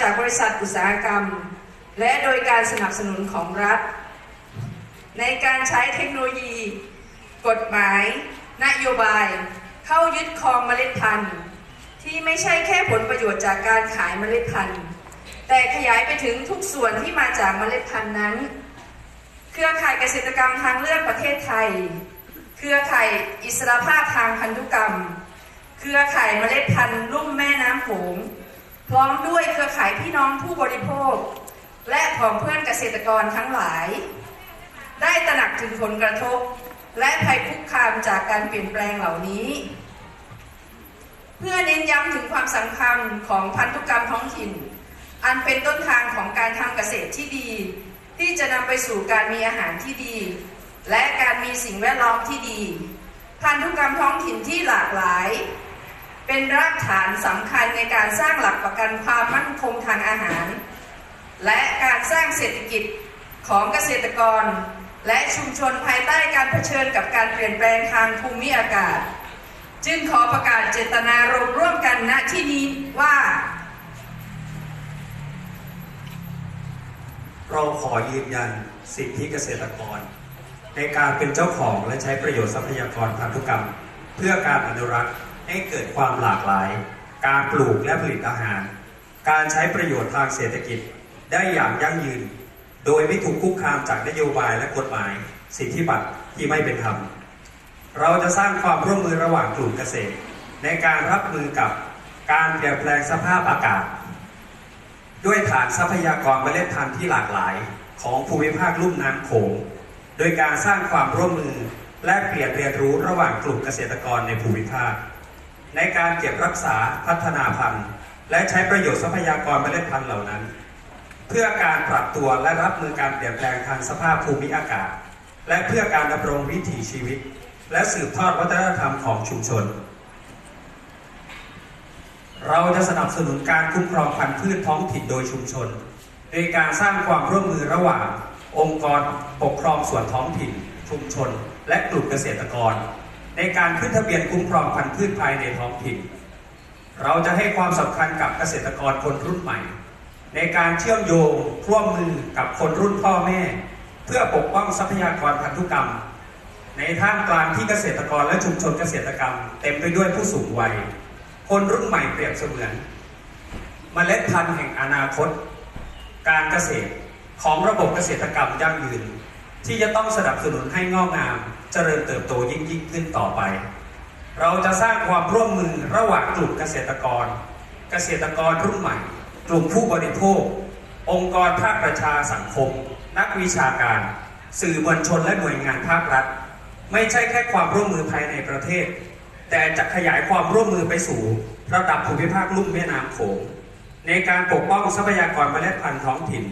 จากบริษัทอุตสาหกรรม และโดยการสนับสนุนของรัฐ ในการใช้เทคโนโลยี กฎหมาย นโยบาย เข้ายึดครองเมล็ดพันธุ์ที่ไม่ใช่แค่ผลประโยชน์จากการขายเมล็ดพันธุ์ แต่ขยายไปถึงทุกส่วนที่มาจากเมล็ดพันธุ์นั้น เครือข่ายเกษตรกรรมทางเลือกประเทศไทย เครือข่ายอิสรภาพทางพันธุกรรม เครือข่ายเมล็ดพันธุ์ลุ่มแม่น้ำโขง พร้อมด้วยเครือข่ายพี่น้องผู้บริโภค และของเพื่อนเกษตรกรทั้งหลาย ได้ตระหนักถึงผลกระทบ และภัยคุกคามจากการเปลี่ยนแปลงเหล่านี้ เพื่อเน้นย้ำถึงความสำคัญของพันธุกรรมท้องถิ่น อันเป็นต้นทางของการทำเกษตรที่ดี ที่จะนำไปสู่การมีอาหารที่ดี และการมีสิ่งแวดล้อมที่ดี พันธุกรรมท้องถิ่นที่หลากหลาย เป็นรากฐานสำคัญในการสร้างหลักประกันความมั่นคงทางอาหาร และการสร้างเศรษฐกิจของเกษตรกร และชุมชนภายใต้การเผชิญกับการเปลี่ยนแปลงทางภูมิอากาศ จึงขอประกาศเจตนารมณ์ร่วมกันณที่นี้ว่า เราขอยืนยันสิทธิเกษตรกร ในการเป็นเจ้าของและใช้ประโยชน์ทรัพยากรพันธุกรรม เพื่อการอนุรักษ์ ให้เกิดความหลากหลาย การปลูกและผลิตอาหาร การใช้ประโยชน์ทางเศรษฐกิจได้อย่างยั่งยืน โดยไม่ถูกคุกคามจากนโยบายและกฎหมาย สิทธิบัตรที่ไม่เป็นธรรม เราจะสร้างความร่วมมือระหว่างกลุ่มเกษตร ในการรับมือกับการเปลี่ยนแปลงสภาพอากาศ ด้วยฐานทรัพยากรเมล็ดพันธุ์ที่หลากหลายของภูมิภาคลุ่มน้ำโขง โดยการสร้างความร่วมมือและเปลี่ยนเรียนรู้ระหว่างกลุ่มเกษตรกรในภูมิภาค ในการเก็บรักษาพัฒนาพันธุ์และใช้ประโยชน์ทรัพยากรเมล็ดพันธุ์เหล่านั้น เพื่อการปรับตัวและรับมือการเปลี่ยนแปลงทางสภาพภูมิอากาศ และเพื่อการดำรงวิถีชีวิต และสืบทอดวัฒนธรรมของชุมชน เราจะสนับสนุนการคุ้มครองพันธุ์พืชท้องถิ่นโดยชุมชนโดยการสร้างความร่วมมือระหว่าง องค์กรปกครองส่วนท้องถิ่น ชุมชน และกลุ่มเกษตรกร ในการขึ้นทะเบียนคุ้มครองพันธุ์พืชภายในท้องถิ่น เราจะให้ความสำคัญกับเกษตรกรคนรุ่นใหม่ ในการเชื่อมโยงร่วมมือกับคนรุ่นพ่อแม่ เพื่อปกป้องทรัพยากรพันธุกรรม ในท่ามกลางที่เกษตรกรและชุมชนเกษตรกรรม เต็มไปด้วยผู้สูงวัย คนรุ่นใหม่เปรียบเสมือนเมล็ดพันธุ์แห่งอนาคต การเกษตรของระบบเกษตรกรรมยั่งยืน ที่จะต้องสนับสนุนให้งอกงามเจริญเติบโตยิ่งยิ่งขึ้นต่อไป เราจะสร้างความร่วมมือระหว่างกลุ่มเกษตรกร เกษตรกรรุ่นใหม่ กลุ่มผู้บริโภค องค์กรภาคประชาสังคม นักวิชาการ สื่อมวลชนและหน่วยงานภาครัฐ ไม่ใช่แค่ความร่วมมือภายในประเทศ แต่จะขยายความร่วมมือไปสู่ ระดับภูมิภาคลุ่มแม่น้ำโขงในการปกป้องทรัพยากรเมล็ดพันธุ์ท้องถิ่น